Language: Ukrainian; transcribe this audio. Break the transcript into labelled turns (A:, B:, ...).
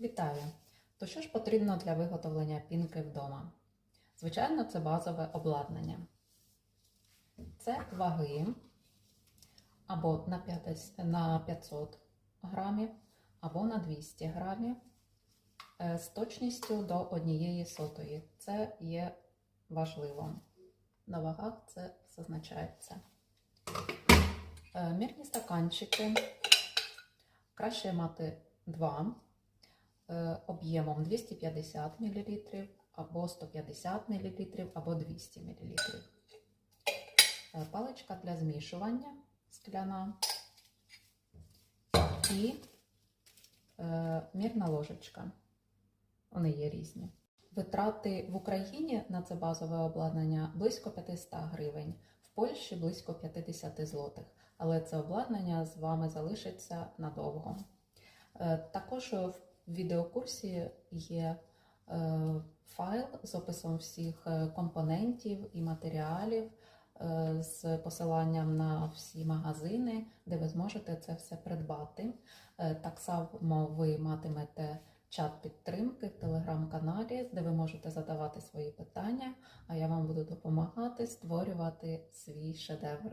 A: Вітаю! То що ж потрібно для виготовлення пінки вдома? Звичайно, це базове обладнання. Це ваги або на 50 на 500 грамів, або на 200 грамів е, з точністю до однієї сотої. Це є важливо. На вагах це зазначається. Е, Мірні стаканчики краще мати два об'ємом 250 мл, або 150 мл, або 200 мл. Е, Паличка для змішування скляна і е, мірна ложечка. Вони є різні. Витрати в Україні на це базове обладнання близько 500 гривень, в Польщі близько 50 злотих. Але це обладнання з вами залишиться надовго. Е, Також в відеокурсі є е, файл з описом всіх е, компонентів і матеріалів, е, з посиланням на всі магазини, де ви зможете це все придбати. Так само ви матимете чат підтримки в телеграм-каналі, де ви можете задавати свої питання, а я вам буду допомагати створювати свій шедевр.